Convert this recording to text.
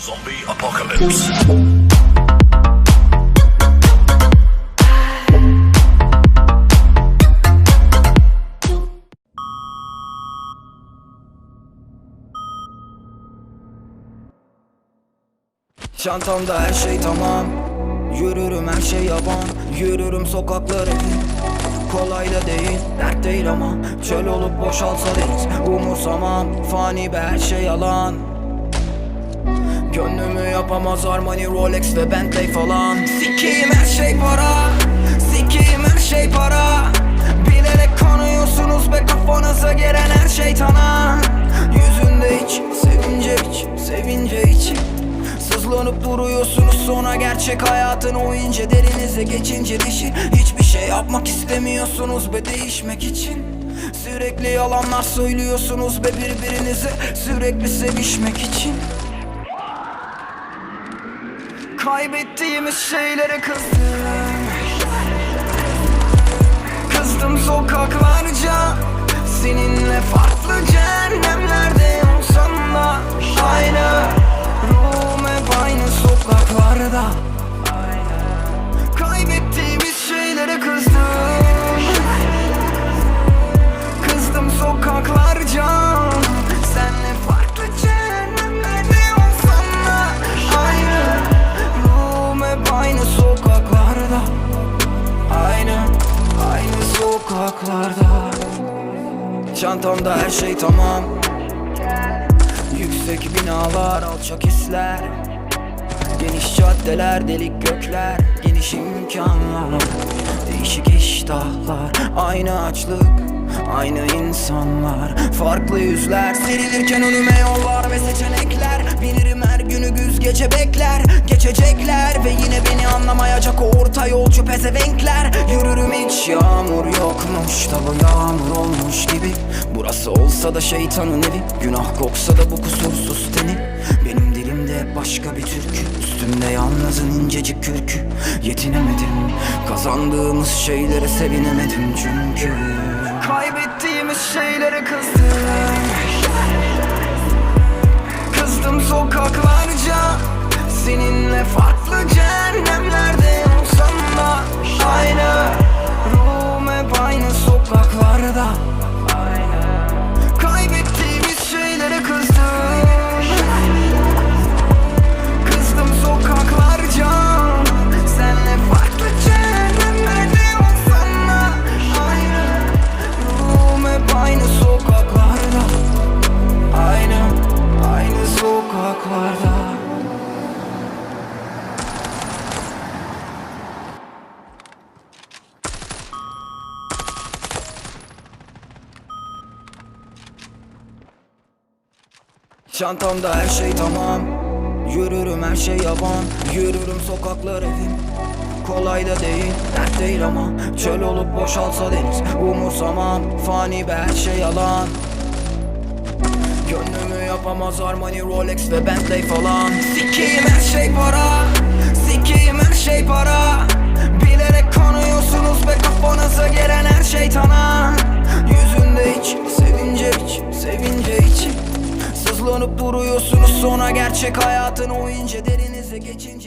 Zombie apocalypse. Çantamda her şey tamam. Yürürüm her şey yaban. Yürürüm sokakları Kolay da değil, dert değil ama Çöl olup boşalsa deniz Umursamam, fani be her şey yalan Gönlümü yapamaz Armani, Rolex ve Bentley falan. Sikiyim her şey para Sikiyim her şey para. Bilerek konuyorsunuz be kafanıza gelen her şeytana. Yüzünde hiç, sevince hiç, sevince hiç. Sızlanıp duruyorsunuz sonra gerçek hayatın o ince derinize geçince dişi. Hiçbir şey yapmak istemiyorsunuz be değişmek için. Sürekli yalanlar söylüyorsunuz be birbirinize Sürekli sevişmek için Kaybettiğimiz şeylere kızdım. Kızdım sokaklarca Seninle farklı Çantamda her şey tamam. Yüksek binalar, alçak hisler Geniş caddeler, delik gökler Geniş imkanlar Değişik iştahlar Aynı açlık Aynı insanlar Farklı yüzler. Serilirken önüme yollar ve seçenekler. Bilirim her günü güz gece bekler. Geçecekler ve yine beni anlamayacak o orta yolcu pezevenkler. Yürürüm hiç yağmur yokmuş da bu yağmur olmuş gibi. Burası olsa da şeytanın evi. Günah koksa da bu kusursuz teni. Benim dilimde başka bir türkü. Üstümde yalnızın incecik kürkü. Yetinemedim. Kazandığımız şeylere sevinemedim çünkü şeylere Çantamda her şey tamam. Yürürüm her şey yaban. Yürürüm sokaklar evim. Kolay da değil, dert değil ama. Çöl olup boşalsa deniz Umursamam, fani be her şey yalan. Gönlümü yapamaz Armani, Rolex ve Bentley falan. Sikiyim her şey para. Sikiyim her şey para. Bilerek konuyorsunuz be kafanıza gelen her şeytana Nazlanıp duruyorsunuz. Sonra gerçek hayatın o ince derinize geçince